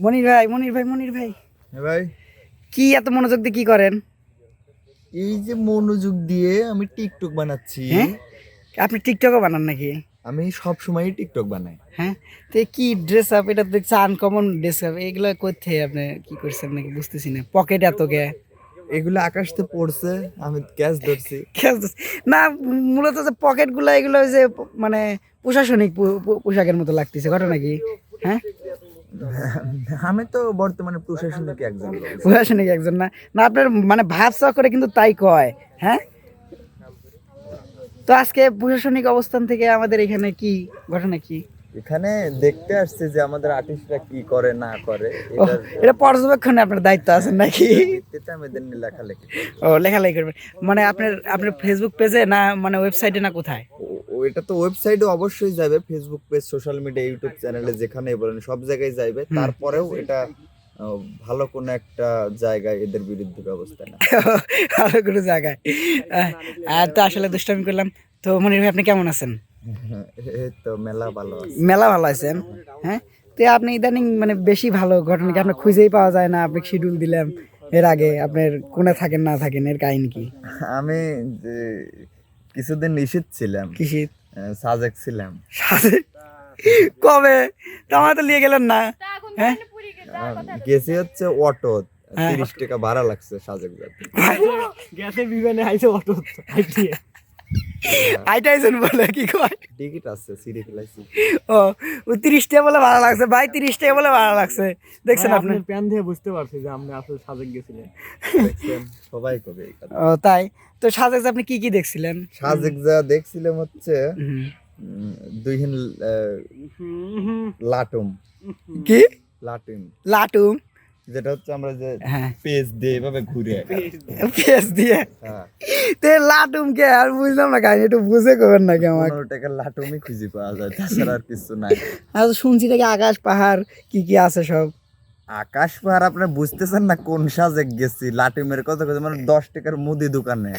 মনির ভাই মনির ভাই মনির ভাই। ভাই। কি এত মনোযোগ দিয়ে কি করেন? এই যে মনোযোগ দিয়ে আমি টিকটক বানাচ্ছি। হ্যাঁ? আপনি টিকটকও বানান নাকি? আমি সব সময় টিকটক বানাই। হ্যাঁ? তো কি ড্রেস আপ এটা দেখছি আনকমন ড্রেস আপ এগুলো কোথায় আপনি কি করছেন নাকি বুঝতেছি না। পকেট এত গে। এগুলো আকাশ থেকে পড়ছে আমি ক্যাচ ধরছি। না মূলত যে পকেটগুলো এগুলো যে মানে প্রশাসনিক পোশাকের মতো লাগতেছে। ঘটনা কি? হ্যাঁ? আমি তো বর্তমানে প্রশাসনিক একজন প্রশাসনিক একজন না। না আপনার মানে ভাবসা করে কিন্তু তাই কয় হ্যাঁ? তো আজকে প্রশাসনিক অবস্থান থেকে আমাদের এখানে কি ঘটনা কি? এখানে দেখতে আসছে যে আমাদের আর্টিস্টরা কি করে না করে। এটা পর্যবেক্ষণে আপনার দায়িত্ব আছে নাকি? ভিত্তিতে আমি এদের নিয়ে লেখালেখি। ও লেখালেখি করবেন। মানে আপনার আপনার ফেসবুক পেজে না মানে ওয়েবসাইটে না কোথায়? এটা তো ওয়েবসাইটে অবশ্যই যাবে Facebook page social media YouTube চ্যানেলে যেখানেই বলেন সব জায়গায় যাবে তারপরেও এটা ভালো কোনো একটা জায়গায় এদের বিরুদ্ধে ব্যবস্থা না আরও কোনো জায়গায়। তো আসলে দুষ্টামি করলাম। তো মনির ভাই আপনি কেমন আছেন? এই তো মেলা ভালো মেলা ভালো আছেন? হ্যাঁ? তো আপনি ইদানিং মানে বেশি ভালো ঘটনা কি আপনার খুঁজেই পাওয়া যায় না? আপনি শিডিউল দিলাম এর আগে। আপনার কোনে থাকেন না থাকেন এর কাহিনী কি? আমি যে কিছুদিন নিষেধ ছিলাম। সাজেক ছিলাম। সাজেক? কবে? তোমার তো নিয়ে গেলেন না। হ্যাঁ? গেছি? হচ্ছে অটো তিরিশ টাকা ভাড়া লাগছে সাজেক যাতে গেছে বিমানে আইছে অটো আইটাইছেন বলে কি কয়? টিকিট আছে সিঁড়ি ফেলাইছি ও ও তিরিশ টাকা বলে ভালো লাগছে। ভাই তিরিশ টাকা বলে ভালো লাগছে। দেখছেন আপনি? প্যান দিয়ে বুঝতে পারছি যে আপনি আসলে সাজেক গেছিলেন। সবাই কবে ও তাই? তো সাজেক আপনি কি কি দেখছিলেন? সাজেক যা দেখছিলাম হচ্ছে আহ, লাটুম। কি? লাটুম। লাটুম। যেটা হচ্ছে আমরা যে হ্যাঁ। পেজ দিয়ে এভাবে ঘুরে পেঁয়াজ দিয়ে। হ্যাঁ। তে লাটুম কে? আর বুঝলাম না কাহিনী একটু বুঝে করবেন নাকি আমাকে? পনেরো টাকার লাটুমই খুঁজে পাওয়া যায় তাছাড়া আর কিছু নাই। আর শুনছি নাকি আকাশ পাহাড় কি কি আছে সব? আকাশ পাহাড় আপনি বুঝতেছেন না কোন সাজেক গেছি? লাটুমের কথা কথা মানে দশ টাকার মুদি দোকানে।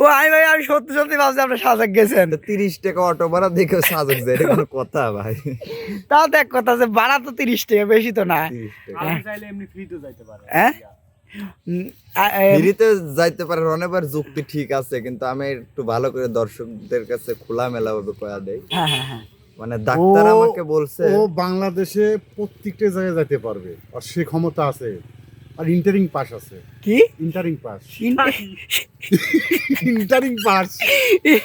ও আই ভাই আমি সত্যি সত্যি ভাবছি আপনি সাজেক গেছেন। তিরিশ টাকা অটো ভাড়া দেখে সাজেক যায় এটা কোনো কথা ভাই। তাও তো এক কথা যে ভাড়া তো তিরিশ টাকা বেশি তো না। টাকা। চাইলে এমনি ফ্রিতে যাইতে পারেন হ্যাঁ? ফ্রিতে যাইতে পারে অনেকবার যুক্তি ঠিক আছে কিন্তু আমি একটু ভালো করে দর্শকদের কাছে খোলামেলা ভাবে কয়া দেই। হ্যাঁ হ্যাঁ হ্যাঁ। মানে ডাক্তার আমাকে বলছে ও বাংলাদেশে প্রত্যেকটা জায়গায় যেতে পারবে আর সে ক্ষমতা আছে আর ইন্টারিং পাস আছে। কি? ইন্টারিং পাস ইন্টারিং পাস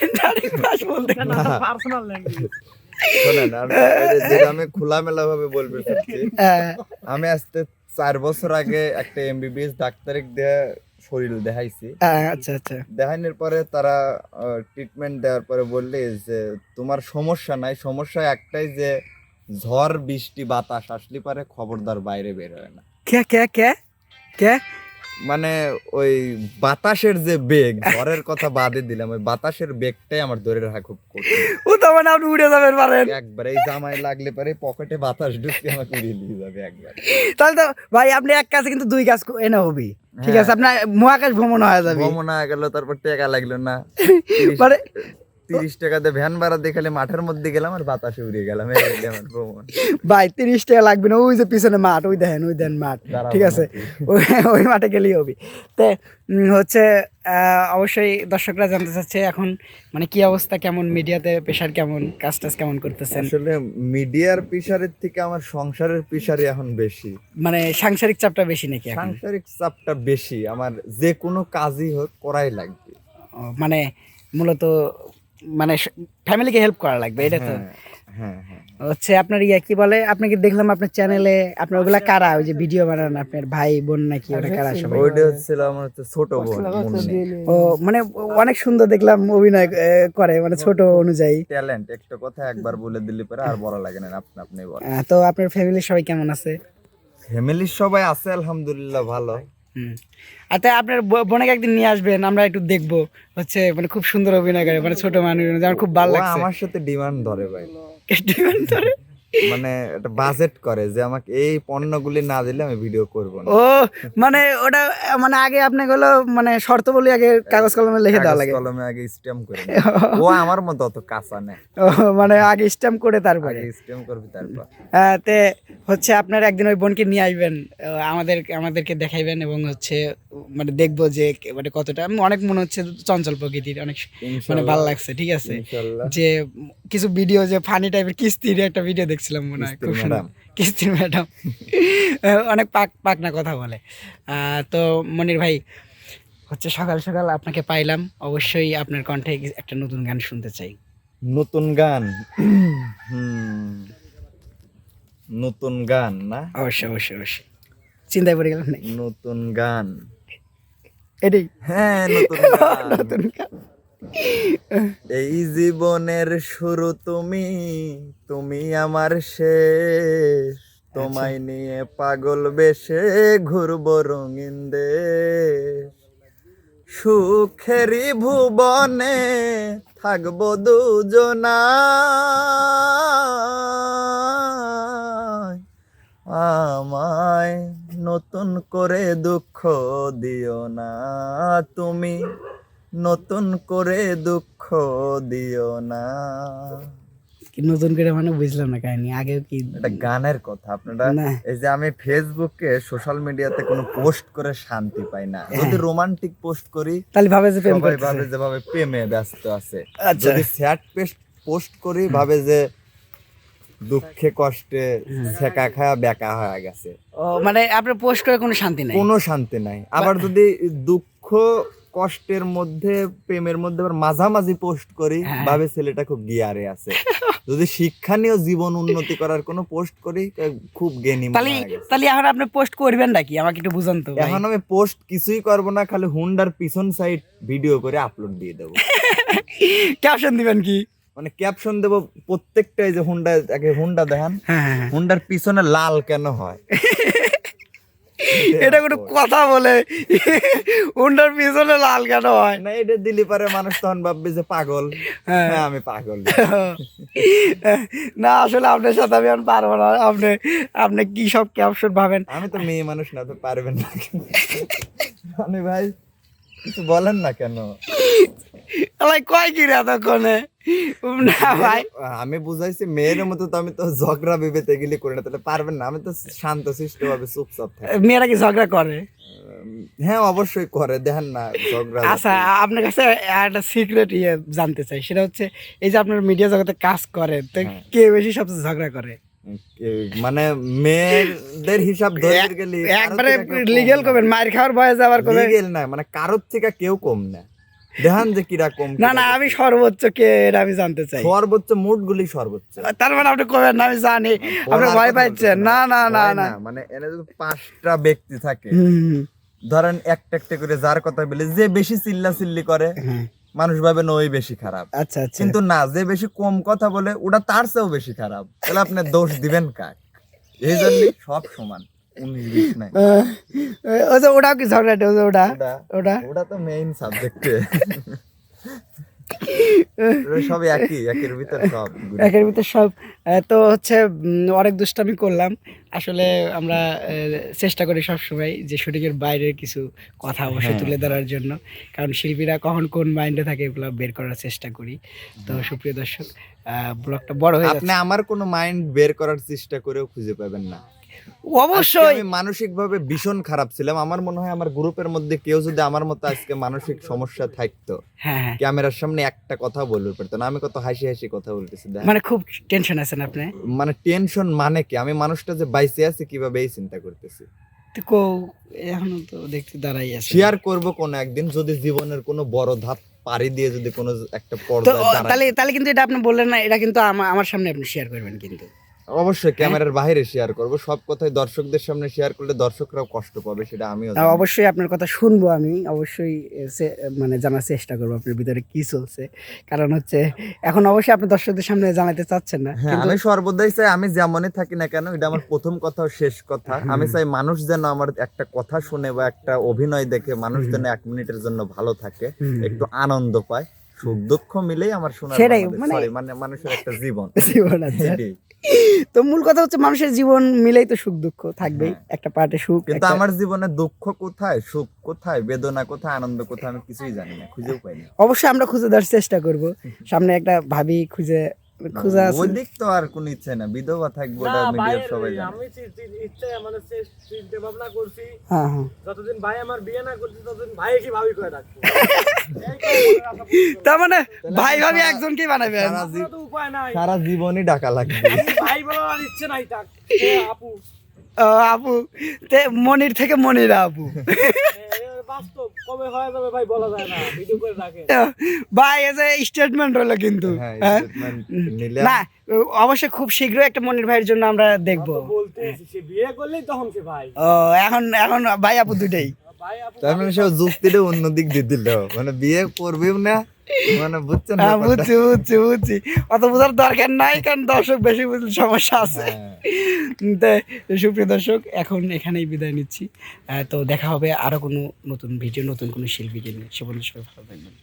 ইন্টারিং পাস বলতে পার্সোনাল ল্যাঙ্গুয়েজ শোনেন আমি যে আমি খোলামেলা ভাবে বলবে হ্যাঁ, আমি আজকে চার বছর আগে একটা এমবিবিএস ডাক্তারিক দেয়া শরীর দেখাইছি। হ্যাঁ, আচ্ছা আচ্ছা। দেখানোর পরে তারা ট্রিটমেন্ট দেওয়ার পরে বললে যে তোমার সমস্যা নাই। সমস্যা একটাই যে ঝড় বৃষ্টি বাতাস আসলে পারে খবরদার বাইরে বের হয় না। কে কে কে? কে? মানে ওই বাতাসের যে বেগ ঝড়ের কথা বাদে দিলাম ওই বাতাসের বেগটাই আমার ধরে রাখা খুব কঠিন। ও তো মানে আপনি উড়ে যাবেন পারেন একবার এই জামায় লাগলে পারে পকেটে বাতাস ঢুকে আমাকে উড়িয়ে নিয়ে যাবে একবার। তাহলে তো ভাই আপনি এক কাছে কিন্তু দুই কাজ এনে হবি। ঠিক হ্যাঁ। আছে আপনার মহাকাশ ভ্রমণ হয়ে যাবে। ভ্রমণ হয়ে গেল তারপর টাকা লাগল না। মানে তিরিশ টাকা দিয়ে ভ্যান ভাড়া দেখালে মাঠের মধ্যে গেলাম আর বাতাসে উড়ে গেলাম। ভাই তিরিশ টাকা লাগবে না ওই যে পিছনে মাঠ ওই দেখেন ওই দেন মাঠ ঠিক আছে? ওই মাঠে গেলেই হবি। তো হচ্ছে অবশ্যই দর্শকরা জানতে চাচ্ছে এখন মানে কি অবস্থা কেমন মিডিয়াতে পেশার কেমন কাজ টাজ কেমন করতেছেন? আসলে মিডিয়ার পিসারের থেকে আমার সংসারের পিসারই এখন বেশি। মানে সাংসারিক চাপটা বেশি নাকি সাংসারিক চাপটা বেশি আমার যে কোনো কাজই হোক করাই লাগবে। মানে মূলত মানে ফ্যামিলিকে হেল্প করা লাগবে এটা তো। হ্যাঁ হ্যাঁ হ্যাঁ। হচ্ছে আপনার ইয়া কি বলে আপনাকে দেখলাম আপনার চ্যানেলে আপনার ওগুলা কারা? ওই যে ভিডিও বানান আপনার ভাই বোন নাকি ওটা কারা সবাই? ওইটা হচ্ছিল আমার হচ্ছে ছোট বোন ও মানে অনেক সুন্দর দেখলাম অভিনয় করে মানে ছোট অনুযায়ী। ট্যালেন্ট একটা কথা একবার বলে দিলে পরে আর বড় লাগে না আপনি আপনি বলেন। তো আপনার ফ্যামিলির সবাই কেমন আছে? ফ্যামিলির সবাই আছে আলহামদুলিল্লাহ ভালো। হুম। আচ্ছা আপনার বোনকে একদিন নিয়ে আসবেন আমরা একটু দেখব। হচ্ছে মানে খুব সুন্দর অভিনয় করে মানে ছোট মানুষ আমার খুব ভালো লাগছে। আমার সাথে ডিমান্ড ধরে ভাই। ডিমান্ড ধরে? মানে একটা বাজেট করে যে আমাকে এই পণ্যগুলি না দিলে আমি ভিডিও করব না। ও মানে ওটা মানে আগে আপনি গুলো মানে শর্ত বলি আগে কাগজ কলমে লিখে দেওয়া লাগে। কলমে আগে স্ট্যাম্প করে ও আমার মতো অত কাঁচা ও, মানে আগে স্ট্যাম্প করে তারপরে। আগে স্ট্যাম্প করবি তারপর। তে হচ্ছে আপনার একদিন ওই বোনকে নিয়ে আসবেন আমাদের আমাদেরকে দেখাইবেন এবং হচ্ছে মানে দেখব যে মানে কতটা আমি অনেক মনে হচ্ছে চঞ্চল প্রকৃতির অনেক মানে ভালো লাগছে ঠিক আছে? যে কিছু ভিডিও যে ফানি টাইপের কিস্তির একটা ভিডিও দেখছিলাম মনে হয় খুব সুন্দর। কিস্তির ম্যাডাম। অনেক পাক পাকনা কথা বলে। তো মনির ভাই হচ্ছে সকাল সকাল আপনাকে পাইলাম। অবশ্যই আপনার কণ্ঠে একটা নতুন গান শুনতে চাই। নতুন গান? হুম, নতুন গান না? অবশ্যই অবশ্যই অবশ্যই। চিন্তায় পড়ে গেলাম নতুন গান। এটাই। হ্যাঁ নতুন গান। নতুন গান। এই জীবনের শুরু তুমি তুমি আমার শেষ। তোমায় নিয়ে পাগল বেশে ঘুরবো রঙিন দেশ। সুখেরই ভুবনে থাকব দুজনা। আমায় নতুন করে দুঃখ দিও না তুমি। নতুন করে দুঃখ দিও না। কি নতুন করে মানে বুঝলাম না কাহিনী আগেও কি এটা গানের কথা আপনারা এই যে আমি ফেসবুকে সোশ্যাল মিডিয়াতে কোনো পোস্ট করে শান্তি পাই না। যদি রোমান্টিক পোস্ট করি তাহলে ভাবে যে প্রেম সবাই করতেছে। ভাবে প্রেমে ব্যস্ত আছে। আচ্ছা। যদি স্যাড পেস্ট পোস্ট করি ভাবে যে দুঃখে কষ্টে ছেঁকা খায়া বেকা হয়ে গেছে। ও মানে আপনার পোস্ট করে কোনো শান্তি নাই? কোনো শান্তি নাই। আবার যদি দুঃখ কষ্টের মধ্যে প্রেমের মধ্যে আবার মাঝামাঝি পোস্ট করি হ্যাঁ। ভাবে ছেলেটা খুব গিয়ারে আছে। যদি শিক্ষানীয় জীবন উন্নতি করার কোনো পোস্ট করি খুব জ্ঞানী তাহলে তাহলে এখন আপনি পোস্ট করবেন নাকি? আমাকে একটু বুঝান তো এখন আমি পোস্ট কিছুই করব না খালি হুন্ডার পিছন সাইড ভিডিও করে আপলোড দিয়ে দেবো। ক্যাপশন দিবেন কি? মানে ক্যাপশন দেবো প্রত্যেকটা এই যে হুন্ডা আগে হুন্ডা দেখান। হ্যাঁ হ্যাঁ। হুন্ডার পিছনে লাল কেন হয়? এটা কোনো কথা বলে। উন্ডার পিছনে লাল কেন হয়? না এটা দিলি পারে মানুষ তখন ভাববে যে পাগল। হ্যাঁ। হ্যাঁ আমি পাগল না। আসলে আপনার সাথে আমি আর পারব না। আপনি আপনি কি সব ক্যাপশন ভাবেন? আমি তো মেয়ে মানুষ না তো পারবেন না। মানে ভাই কিছু বলেন না কেন? কয় কি রে এতক্ষণে? না ভাই। আমি বুঝাইছি মেয়ের মতো তো আমি তো ঝগড়া বিবেতে গেলে করি না তাহলে পারবেন না। আমি তো শান্ত শিষ্ট ভাবে চুপচাপ থাকি। মেয়েরা কি ঝগড়া করে? হ্যাঁ অবশ্যই করে দেখেন না ঝগড়া আচ্ছা আপনার কাছে একটা সিক্রেট ইয়ে জানতে চাই সেটা হচ্ছে এই যে আপনার মিডিয়া জগতে কাজ করে তো হ্যাঁ। কে বেশি সবচেয়ে ঝগড়া করে? মানে মেয়েদের হিসাব ধরে গেলে একবারে লিগেল করবেন মার খাওয়ার বয়স আবার করবেন লিগেল না মানে কারোর থেকে কেউ কম না। দেখান যে কিরা কম না না আমি সর্বোচ্চ কে এটা আমি জানতে চাই। সর্বোচ্চ গুলি সর্বোচ্চ। তার মানে আপনি না আমি জানি। আপনি ভয় পাচ্ছেন না। না না না মানে এনে যদি পাঁচটা ব্যক্তি থাকে ধরেন একটা একটা করে যার কথা বলে যে বেশি চিল্লা চিল্লি করে হ্যাঁ, মানুষ ভাবে না ওই বেশি খারাপ। আচ্ছা আচ্ছা। কিন্তু না যে বেশি কম কথা বলে ওটা তার চেয়েও বেশি খারাপ। তাহলে আপনি দোষ দিবেন কাক? এই জন্য সব সমান। উনিশ বিশ নাই। আহ, ওই যে ওটাও কি ঝগড়াটে ওটা ওটা? ওটা ওটা? তো মেইন সাবজেক্টে সব একই একের ভিতর সব একের ভিতর সব। তো হচ্ছে অনেক দুষ্টামি করলাম। আসলে আমরা চেষ্টা করি সবসময় যে শুটিংয়ের বাইরের কিছু কথা অবশ্যই তুলে ধরার জন্য। কারণ শিল্পীরা কখন কোন মাইন্ডে থাকে এগুলো বের করার চেষ্টা করি। তো সুপ্রিয় দর্শক ব্লগটা বড় হয়ে আপনি যাচ্ছে। আমার কোনো মাইন্ড বের করার চেষ্টা করেও খুঁজে পাবেন না। অবশ্যই আমি মানসিক ভাবে ভীষণ খারাপ ছিলাম। আমার মনে হয় আমার গ্রুপের মধ্যে কেউ যদি আমার মতো আজকে মানসিক সমস্যা থাকতো হ্যাঁ হ্যাঁ। ক্যামেরার সামনে একটা কথা বলতে পারতো না। আমি কত হাসি হাসি কথা বলতেছি মানে খুব টেনশন আছেন আপনি? মানে টেনশন মানে কি? আমি মানুষটা যে বাইসে আছে কীভাবে এই চিন্তা করতেছি? এখনও তো দেখতে দাঁড়াই আছে। শেয়ার করব কোন একদিন যদি জীবনের কোনো বড় ধাপ পাড়ি দিয়ে যদি কোনো একটা দাঁড়াই। তাহলে তাহলে কিন্তু এটা আপনি বললেন না এটা কিন্তু আমার সামনে আপনি শেয়ার করবেন কিন্তু। অবশ্যই ক্যামেরার বাইরে শেয়ার করব। সব কথাই দর্শকদের সামনে শেয়ার করলে দর্শকরাও কষ্ট পাবে সেটা আমিও অবশ্যই আপনার কথা শুনব আমি। অবশ্যই মানে জানার চেষ্টা করব আপনার ভিতরে কি চলছে। কারণ হচ্ছে এখন অবশ্যই আপনি দর্শকদের সামনে জানাতে চাচ্ছেন না। হ্যাঁ আমি সর্বদাই চাই আমি যেমনই থাকি না কেন এটা আমার প্রথম কথা শেষ কথা। আমি চাই মানুষ যেন আমার একটা কথা শুনে বা একটা অভিনয় দেখে মানুষ যেন এক মিনিটের জন্য ভালো থাকে একটু আনন্দ পায়। সুখ দুঃখ মিলেই আমার শোনা সেটাই, মানে- মানে মানুষের একটা জীবন। জীবন আছে। তো মূল কথা হচ্ছে মানুষের জীবন মিলেই তো সুখ দুঃখ থাকবেই। হ্যাঁ। একটা পার্টে সুখ কিন্তু আমার জীবনে দুঃখ কোথায় সুখ কোথায় বেদনা কোথায় আনন্দ কোথায় আমি কিছুই জানি না খুঁজেও পাই না অবশ্যই আমরা খুঁজে দেওয়ার চেষ্টা করব। সামনে একটা ভাবি খুঁজে খুঁজে আছে। ওই দিক তো আর কোনো ইচ্ছে না বিধবা থাকব না মিডিয়ার সবাই জানে। আমি ইচ্ছে মানে চিন্তা ভাবনা করছি। হ্যাঁ হ্যাঁ। যতদিন ভাই আমার বিয়ে না করছি ততদিন ভাই কি ভাবি করে রাখব। তার মানে ভাই ভাবি তো উপায় নাই। সারা জীবনই ডাকা লাগবে। ভাই বলার আর ইচ্ছে নাই থাক আপু। আপু তে মনির থেকে মনিরা আপু। হয়ে ভাই বলা যায় না ভিডিও করে রাখে ভাই এজ এ স্টেটমেন্ট হলো কিন্তু হ্যাঁ হ্যাঁ? না অবশ্যই খুব শীঘ্রই একটা মনির ভাইয়ের জন্য আমরা দেখব। ও এখন এখন ভাই আপু দুটাই তার মানে সে যুক্তিটা অন্য দিক দিয়ে দিল। মানে বিয়ে করবেও না মানে বুঝছেন হ্যাঁ বুঝছি বুঝছি বুঝছি। অত বোঝার দরকার নাই কারণ দর্শক বেশি বুঝলে সমস্যা আছে। হ্যাঁ। সুপ্রিয় দর্শক এখন এখানেই বিদায় নিচ্ছি। তো দেখা হবে আরও কোনো নতুন ভিডিও নতুন কোনো শিল্পীকে নিয়ে। সে বন্ধু সবাই ভালো থাকবেন।